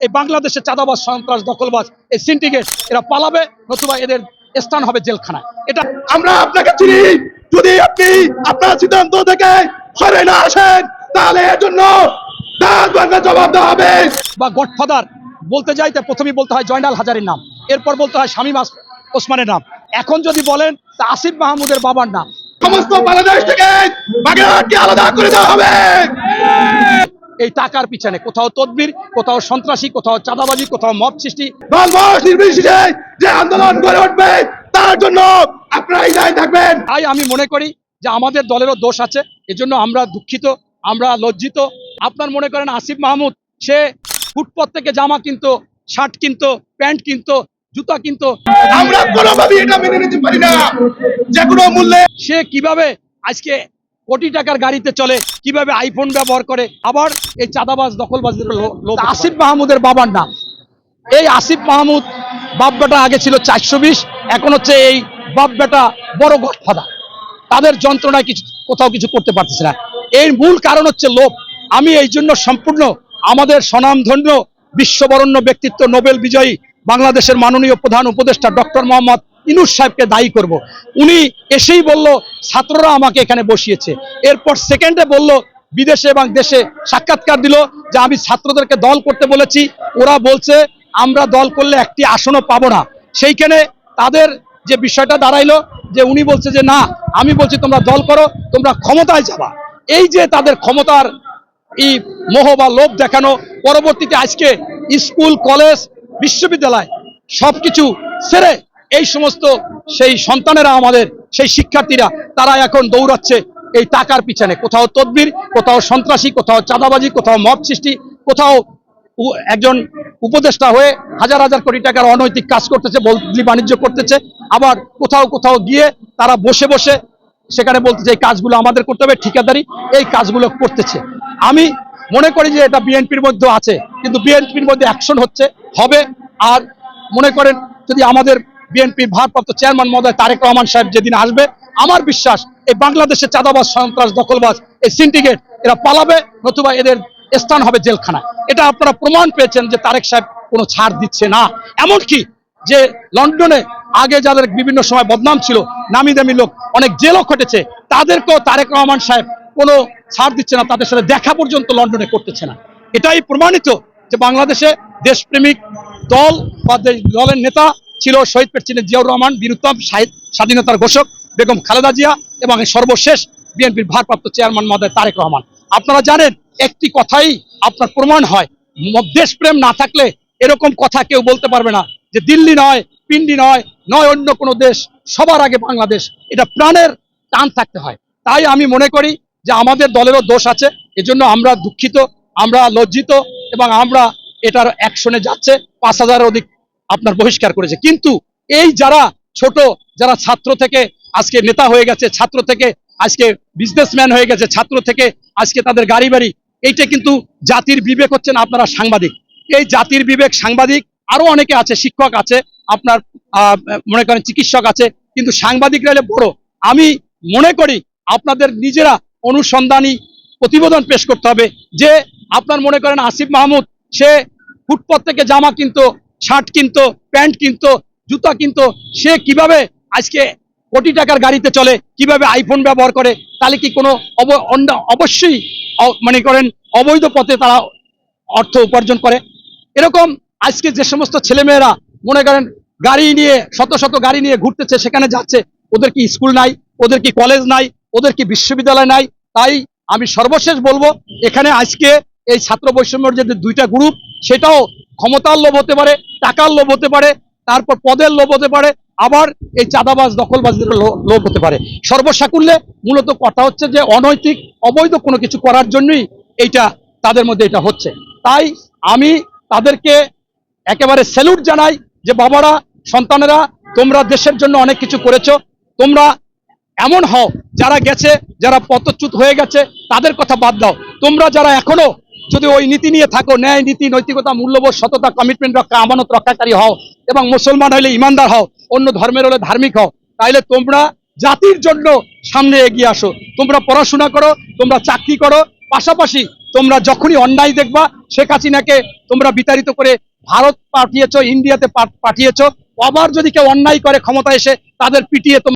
এই বাংলাদেশের চাঁদাবাজ সন্ত্রাস দখলবাজ এই সিন্ডিকেট এরা পালাবে নতুবা এদের স্থান হবে জেলখানায়। এটা আমরা আপনাকে চিনি যদি আপনি আপনার সিদ্ধান্ত থেকে সরে না আসেন তাহলে এর জন্য জবাব দেওয়া হবে। বা গডফাদার বলতে যাইতে প্রথমেই বলতে হয় জয়নাল হাজারের নাম এরপর বলতে হয় শামীম ওসমানের নাম। এখন যদি বলেন তা আসিফ মাহমুদের বাবার নাম। সমস্ত বাংলাদেশ থেকে বাগেরহাটকে আলাদা করে দেওয়া হবে। এই টাকার পিছনে। কোথাও তদবির কোথাও সন্ত্রাসী কোথাও চাঁদাবাজি কোথাও মব সৃষ্টি। নির্বিশেষে যে আন্দোলন গড়ে উঠবে তার জন্য আপনারা এই দায় থাকবেন। তাই আমি মনে করি যে আমাদের দলেরও দোষ আছে। এজন্য আমরা দুঃখিত আমরা লজ্জিত। আপনার মনে করেন আসিফ মাহমুদ সে ফুটপথ থেকে জামা কিনতো শার্ট কিনতো প্যান্ট কিনতো জুতা কিনতো। আমরা কোনোভাবেই এটা মেনে নিতে পারি না। যে কোনো মূল্যে সে কীভাবে আজকে কোটি টাকার গাড়িতে চলে কীভাবে আইফোন ব্যবহার করে? আবার এই চাঁদাবাজ দখলবাজদের আসিফ মাহমুদের বাবার নাম। এই আসিফ মাহমুদ বাপ বেটা আগে ছিল চারশো বিশ এখন হচ্ছে এই বাপ বেটা বড় গডফাদার। তাদের যন্ত্রণায় কিছু কোথাও কিছু করতে পারতেছে না। এর মূল কারণ হচ্ছে লোভ। আমি এই জন্য সম্পূর্ণ আমাদের স্বনামধন্য বিশ্ববরণ্য ব্যক্তিত্ব নোবেল বিজয়ী বাংলাদেশের মাননীয় প্রধান উপদেষ্টা ডক্টর মোহাম্মদ ইনুস সাহেবকে দায়ী করব। উনি এসেই বলল, ছাত্ররা আমাকে এখানে বসিয়েছে। এরপর সেকেন্ডে বলল, বিদেশে এবং দেশে সাক্ষাৎকার দিল যে আমি ছাত্রদেরকে দল করতে বলেছি। ওরা বলছে, আমরা দল করলে একটি আসনও পাবো না। সেইখানে তাদের যে বিষয়টা দাঁড়াইলো, যে উনি বলছে যে, না, আমি বলছি তোমরা দল করো, তোমরা ক্ষমতায় যাবা। এই যে তাদের ক্ষমতার এই মোহ বা লোভ দেখানো, পরবর্তীতে আজকে স্কুল, কলেজ, বিশ্ববিদ্যালয় সবকিছু ছেড়ে এই সমস্ত সেই সন্তানেরা আমাদের, সেই শিক্ষার্থীরা, তারা এখন দৌড়াচ্ছে এই টাকার পিছনে। কোথাও তদবির, কোথাও সন্ত্রাসী, কোথাও চাঁদাবাজি, কোথাও মব সৃষ্টি, কোথাও একজন উপদেষ্টা হয়ে হাজার হাজার কোটি টাকার অনৈতিক কাজ করতেছে, বদলি বাণিজ্য করতেছে, আবার কোথাও কোথাও গিয়ে তারা বসে বসে সেখানে বলতেছে, এই কাজগুলো আমাদের করতে হবে, ঠিকাদারি এই কাজগুলো করতেছে। আমি মনে করি যে এটা বিএনপির মধ্যে আছে, কিন্তু বিএনপির মধ্যে অ্যাকশন হচ্ছে, হবে, আর মনে করেন যদি আমাদের বিএনপির ভারপ্রাপ্ত চেয়ারম্যান মহোদয় তারেক রহমান সাহেব যেদিন আসবে, আমার বিশ্বাস এই বাংলাদেশের চাঁদাবাজ, সন্ত্রাস, দখলবাজ, এই সিন্ডিকেট এরা পালাবে, নতুবা এদের স্থান হবে জেলখানায়। এটা আপনারা প্রমাণ পেয়েছেন যে তারেক সাহেব কোনো ছাড় দিচ্ছে না। এমনকি যে লন্ডনে আগে যাদের বিভিন্ন সময় বদনাম ছিল, নামি দামি লোক, অনেক জেলও ঘটেছে তাদেরকেও তারেক রহমান সাহেব কোনো ছাড় দিচ্ছে না, তাদের সাথে দেখা পর্যন্ত লন্ডনে করতেছে না। এটাই প্রমাণিত যে বাংলাদেশে দেশপ্রেমিক দল বা দলের নেতা ছিল শহীদ প্রেসিডেন্ট জিয়াউর রহমান বীরুত্তম স্বাধীনতার ঘোষক, বেগম খালেদা জিয়া এবং সর্বশেষ বিএনপির ভারপ্রাপ্ত চেয়ারম্যান মহোদয় তারেক রহমান। আপনারা জানেন, একটি কথাই আপনার প্রমাণ হয় দেশপ্রেম না থাকলে এরকম কথা কেউ বলতে পারবে না যে দিল্লি নয়, পিন্ডি নয় নয় অন্য কোনো দেশ, সবার আগে বাংলাদেশ। এটা প্রাণের টান থাকতে হয়। তাই আমি মনে করি যে আমাদের দলেরও দোষ আছে, এজন্য আমরা দুঃখিত, আমরা লজ্জিত এবং আমরা এটার অ্যাকশনে যাচ্ছে। পাঁচ হাজারের অধিক আপনার বহিষ্কার করেছে। কিন্তু এই যারা ছোট, যারা ছাত্র থেকে আজকে নেতা হয়ে গেছে, ছাত্র থেকে আজকে বিজনেসম্যান হয়ে গেছে, ছাত্র থেকে আজকে তাদের গাড়ি বাড়ি এইটা কিন্তু জাতির বিবেক হচ্ছেন আপনারা সাংবাদিক। এই জাতির বিবেক সাংবাদিক, আরও অনেকে আছে, শিক্ষক আছে, আপনার মনে করেন চিকিৎসক আছে, কিন্তু সাংবাদিকরা হলে বড়। আমি মনে করি আপনাদের নিজেরা অনুসন্ধানী প্রতিবেদন পেশ করতে হবে, যে আপনার মনে করেন আসিফ মাহমুদ, সে ফুটপথ থেকে জামা কিনতো শার্ট কিনতো, প্যান্ট কিনতো, জুতা কিনতো, সে কীভাবে আজকে কোটি টাকার গাড়িতে চলে, কীভাবে আইফোন ব্যবহার করে, তাহলে কি কোনো অব- অবশ্যই মনে করেন, অবৈধ পথে তারা অর্থ উপার্জন করে? এরকম আজকে যে সমস্ত ছেলেমেয়েরা মনে করেন গাড়ি নিয়ে, শত শত গাড়ি নিয়ে ঘুরতেছে, সেখানে যাচ্ছে, ওদের কি স্কুল নাই, ওদের কি কলেজ নাই, ওদের কি বিশ্ববিদ্যালয় নাই, তাই আমি সর্বশেষ বলব, এখানে আজকে এই ছাত্র বৈষম্যের যে দুইটা গ্রুপ সেটাও ক্ষমতার লোভ হতে পারে, টাকার লোভ হতে পারে, তারপর পদের লোভ হতে পারে, আবার এই চাঁদাবাজ, দখলবাজদের লোভ হতে পারে। সর্বসাকুল্যে মূলত কথা হচ্ছে যে অনৈতিক, অবৈধ কোনো কিছু করার জন্যই এইটা, তাদের মধ্যে এটা হচ্ছে। তাই আমি তাদেরকে একেবারে স্যালুট জানাই যে, বাবারা, সন্তানেরা, তোমরা দেশের জন্য অনেক কিছু করেছ। তোমরা এমন হও, যারা গেছে, যারা পথচ্যুত হয়ে গেছে, তাদের কথা বাদ দাও। তোমরা যারা এখনও যদি ওই নীতি নিয়ে থাকো, ন্যায় নীতি, নৈতিকতা, মূল্যবোধ, সততা কমিটমেন্ট রক্ষা, আমানত রক্ষাকারী হও এবং মুসলমান হলে ইমানদার হও, অন্য ধর্মের হলে ধার্মিক হও, তাইলে তোমরা জাতির জন্য সামনে এগিয়ে আসো। তোমরা পড়াশোনা করো, তোমরা চাকরি করো, পাশাপাশি তোমরা যখনই অন্যায় দেখবা, শেখ হাসিনাকে তোমরা বিতাড়িত করে ভারত পাঠিয়েছ, ইন্ডিয়াতে পাঠিয়েছ আবার যদি কেউ অন্যায় করে ক্ষমতা এসে তাদের পিটিয়ে